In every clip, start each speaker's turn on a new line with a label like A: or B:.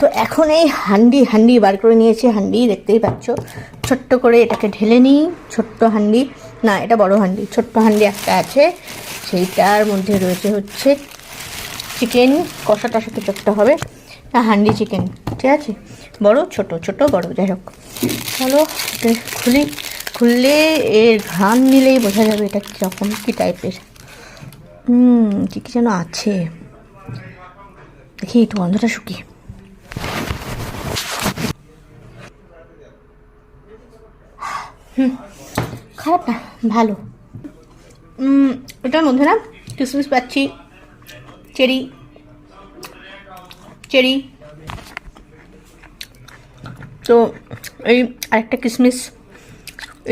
A: তো এখন এই হান্ডি হান্ডি বার করে নিয়েছি। হান্ডি দেখতেই পাচ্ছ। ছোট্ট করে এটাকে ঢেলে নিই। ছোট্ট হান্ডি। না, এটা বড় হান্ডি। ছোট্ট হান্ডি একটা আছে। সেইটার মধ্যে রয়েছে হচ্ছে চিকেন। কষা টষা একটা হবে। না, হান্ডি চিকেন। ঠিক আছে? বড়, ছোট ছোট, বড়, যাই হোক। চলো খুলি। খুললে এর ঘ্রাণ নিলেই বোঝা যাবে এটা কীরকম, কী টাইপের হুম, কী কী যেন আছে। দেখি, একটু গন্ধটা শুকিয়ে হুম, খারাপ না, ভালো। এটার মধ্যে না কিসমিস পাচ্ছি, চেরি চেরি। তো এই আরেকটা কিসমিস।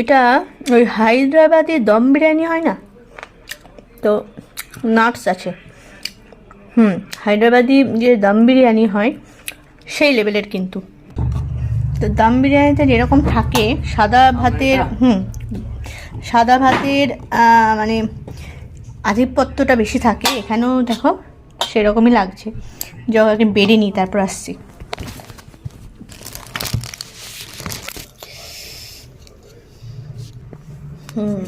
A: এটা ওই হায়দ্রাবাদে দম বিরিয়ানি হয় না? তো নাটস আছে। হুম, হায়দ্রাবাদি যে দম বিরিয়ানি হয়, সেই লেভেলের কিন্তু। তো দম বিরিয়ানিতে যেরকম থাকে সাদা ভাতের হুম সাদা ভাতের মানে আধিপত্যটা বেশি থাকে এখানেও দেখো সেরকমই লাগছে। জগাকে বেড়ে নিই তারপর আসছি। হুম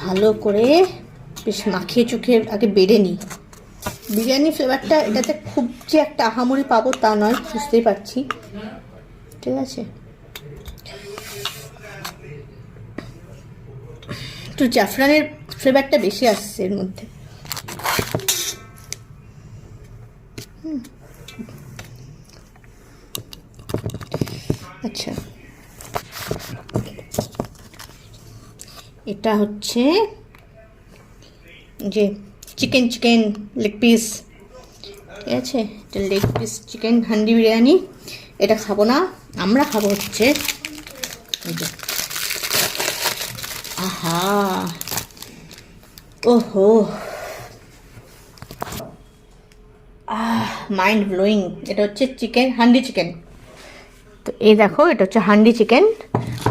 A: ভালো করে বেশ মাখিয়ে চোখে আগে বেড়ে নিই। বিরিয়ানি ফ্লেভারটা এটাতে খুব যে একটা আহামরি পাবো তা নয় বুঝতেই পারছি। ঠিক আছে। একটু জাফরানের ফ্লেভারটা বেশি আসছে এর মধ্যে। আচ্ছা। এটা হচ্ছে যে চিকেন চিকেন লেগ পিস ঠিক আছে? এটা leg piece chicken handi biryani. এটা খাব না। আমরা খাব হচ্ছে। আহা। ওহো। আহ মাইন্ড ব্লোয়িং এটা হচ্ছে চিকেন হান্ডি চিকেন তো এই দেখো, এটা হচ্ছে হান্ডি চিকেন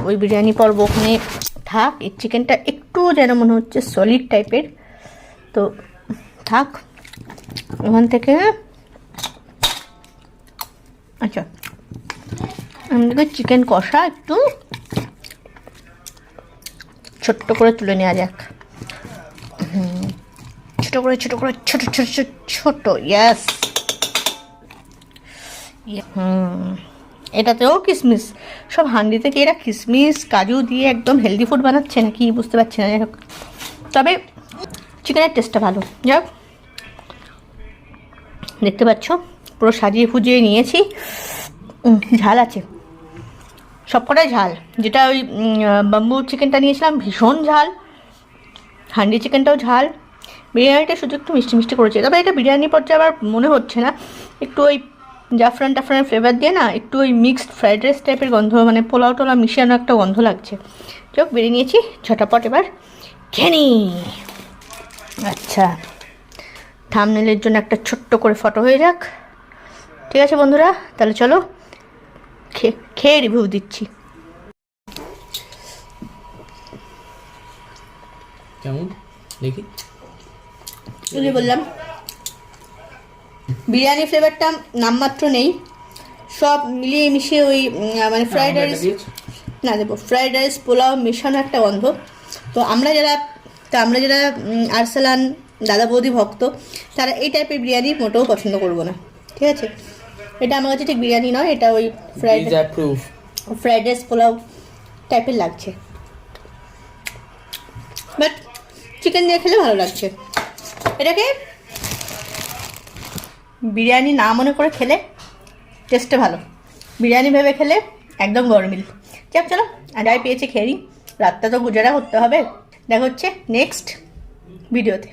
A: ওই বিরিয়ানি পর্ব ওখানে থাক। এই চিকেনটা একটু যেন মনে হচ্ছে সলিড টাইপের তো থাক। ওখান থেকে আচ্ছা। আমাদেরকে চিকেন কষা একটু। ছোট্ট করে তুলে নেওয়া যাক। ছোট করে ছোট করে, ছোট ছোট ছোট ছোট ইয়াস হুম, এটাতেও কিশমিশ সব হান্ডি থেকে এরা কিশমিশ কাজু দিয়ে একদম হেলদি ফুড বানাচ্ছে নাকি বুঝতে পারছি না, যাই হোক। তবে চিকেনের টেস্টটা ভালো। যাক দেখতে পাচ্ছ, পুরো সাজিয়ে ফুজিয়ে নিয়েছি। ঝাল আছে। সবকটাই ঝাল। যেটা ওই বাম্বু চিকেনটা নিয়েছিলাম, ভীষণ ঝাল। হান্ডি চিকেনটাও ঝাল। বিরিয়ানিটা শুধু একটু মিষ্টি মিষ্টি করেছে। তবে এটা বিরিয়ানি পর্যায়ে আবার মনে হচ্ছে না। একটু ওই জাফরান টাফরানের ফ্লেভার দিয়ে না, একটু ওই মিক্সড ফ্রাইড রাইস টাইপের গন্ধ মানে পোলাও টোলাও মিশিয়ানো একটা গন্ধ লাগছে। চোখ বেরিয়ে নিয়েছি, ঝটাপট এবার খেয়ে নিই। আচ্ছা থামনেলের জন্য একটা ছোট্ট করে ফটো হয়ে যাক। ঠিক আছে বন্ধুরা, তাহলে চলো খেয়ে খেয়ে রিভিউ দিচ্ছি।
B: কেমন? দেখি।
A: বললাম বিরিয়ানি ফ্লেভারটা নামমাত্র নেই। সব মিলিয়ে মিশিয়ে ওই মানে ফ্রাইড
B: হ্যাঁ,
A: রাইস না দেবো ফ্রাইড রাইস পোলাও মেশানো একটা গন্ধ। তো আমরা যারা তো আমরা যারা আরসালান দাদা বৌদি ভক্ত তারা এই টাইপের বিরিয়ানি মোটেও পছন্দ করব না। ঠিক আছে? এটা আমার কাছে ঠিক বিরিয়ানি নয় এটা ওই ফ্রাইড ফ্রাইড রাইস পোলাও টাইপের লাগছে। বাট চিকেন দিয়ে খেলে ভালো লাগছে। এটাকে বিরিয়ানি না মনে করে খেলে টেস্টে ভালো। বিরিয়ানি ভেবে খেলে একদম গরমিল। যাক চলো যাই পেয়েছে খেয়ে নিই। রাতটা তো গুজারা করতে হবে। দেখা হচ্ছে নেক্সট ভিডিওতে